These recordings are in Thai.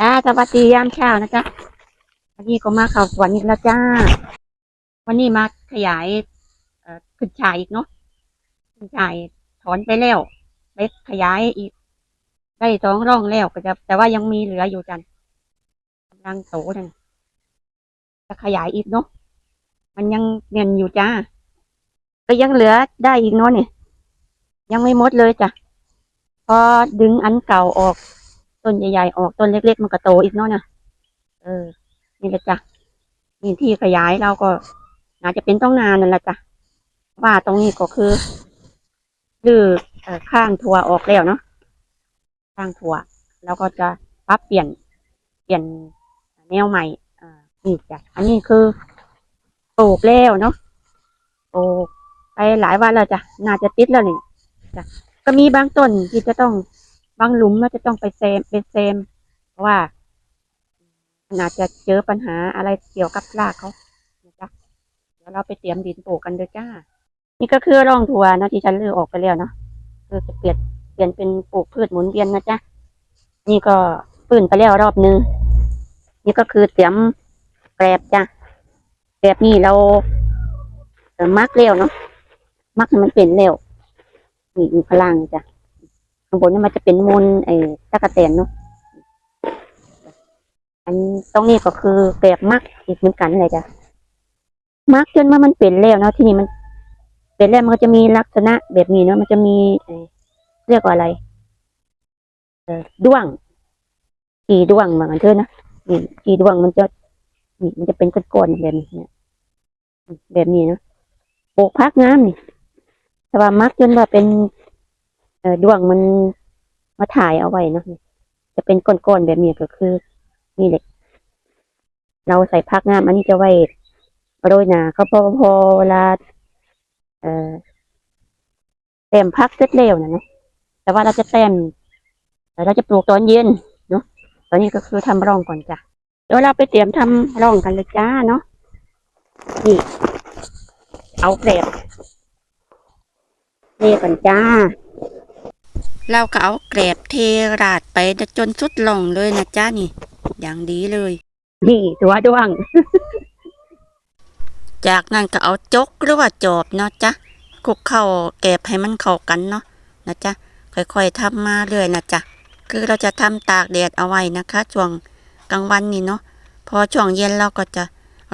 จ้าสวัสดียามเช้านะจ๊ะวันนี้ก็มาข่าวสวนอีกแล้วจ้า วันนี้มาขยายเอ่อขึ้นชายอีกเนาะขึ้นชายถอนไปแล้วไปขยายอีก ได้สองร่องแล้วก็จะ แต่ว่ายังมีเหลืออยู่จันกำลังโตนั่นจะขยายอีกเนาะมันยังเนียนอยู่จ้า ก็ยังเหลือได้อีกเนาะเนี่ยยังไม่หมดเลยจ้ะพอดึงอันเก่าออก ต้นใหญ่ๆออกต้นเล็ก ๆ มันก็โตอีกเนาะนะเออ นี่แหละจ้ะนี่ที่ขยายเราก็น่าจะเป็นต้องนานนั่นแหละจ้ะว่าตรงนี้ก็คือลือเอ่อข้างถั่วออกแล้วเนาะข้างถั่วแล้วก็จะปรับเปลี่ยนเปลี่ยนแนวใหม่อ่านี่จ้ะอันนี้คือปลูกแล้วเนาะปลูกไปหลายวันแล้วจ้ะน่าจะติดแล้วเนี่ยจ้ะก็มีบางต้นที่จะต้อง บางหลุมเราจะต้องไปเซมเป็นเซม เพราะว่าน่าจจะเจอปัญหาอะไรเกี่ยวกับรากเขานะจ๊ะเดี๋ยวเราไปเตรียมดินปลูกกันเลยจ้า นี่ก็คือร่องถั่วนะที่ฉันเลือกออกไปแล้วเนาะคือจะเปลี่ยนเปลี่ยนเป็นปลูกพืชหมุนเวียนนะจ๊ะนี่ก็ปืนไปแล้วรอบนึงนี่ก็คือเตรียมแกลบจ้ะแกลบนี่เราเอ่อมักเร็วเนาะมักให้มันเป็นเร็วนี่อยู่พลังจ้ะ ข้างบนนี่มันจะเป็นมูลไอ้ตะกะแตนเนาะอันตรงนี้ก็คือแบบมักอีกเหมือนกันเลยจ้ะมักจนว่ามันเป็นแล้วเนาะที่นี่มันเป็นแล้วมันก็จะมีลักษณะแบบนี้เนาะมันจะมีเรียกว่าอะไรเอด้วงกีด้วงเหมือนกันเถอะนะนี่กีด้วงมันจะนี่มันจะเป็นก้อนๆแบบนี้เนี่ยแบบนี้เนาะปลูกพักงามนี่แต่ว่ามักจนว่าเป็น เออด้วงมันมาถ่ายเอาไว้เนาะจะเป็นก้อนๆแบบนี้ก็คือ นี่แหละเราใส่พักงามอันนี้จะไว้โรยหนาเขาพอพอเวลาเออเต็มพักเสร็จเร็วนะเนาะแต่ว่าเราจะเต็มแต่เราจะปลูกตอนเย็นเนาะตอนนี้ก็คือทำร่องก่อนจ้ะเดี๋ยวเราไปเตรียมทำร่องกันเลยจ้าเนาะนี่ เอาเกรดเรียก่อนจ้า เราก็เอาแกรบเทราดไปจนสุดลงเลยนะจ้านี่ อย่างดีเลย นี่ตัวด้วง จากนั้นก็เอาจกหรือว่าจอบเนาะจ้ะคลุกเข้าแกบให้มันเข้ากันเนาะนะจ๊ะค่อยๆทำมาเรื่อยนะจ๊ะคือเราจะทำตากแดดเอาไว้นะคะช่วงกลางวันนี่เนาะพอช่วงเย็นเราก็จะ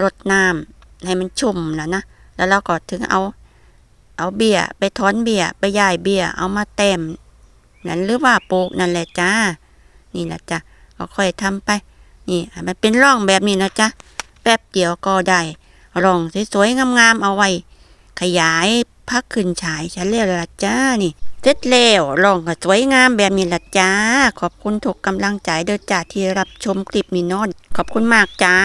รดน้ำให้มันชุ่มนะนะแล้วเราก็ถึงเอา เอาเบี้ยไปถอนเบี้ยไปย่ายเบี้ยเอามาเต็ม นั่นหรือว่าปลูกนั่นแหละจ้า นี่แหละจ้ะก็ค่อยทำไป นี่มันเป็นร่องแบบนี้นะจ๊ะแป๊บเดียวก็ได้ร่องสวยๆงามๆเอาไว้ ขยายพักขึ้นฉายฉันเรียกละจ้านี่เสร็จแล้วร่องก็สวยงามแบบนี้ละจ้า ขอบคุณทุกกำลังใจเด้อจ้าที่รับชมคลิปนี้นอนขอบคุณมากจ้า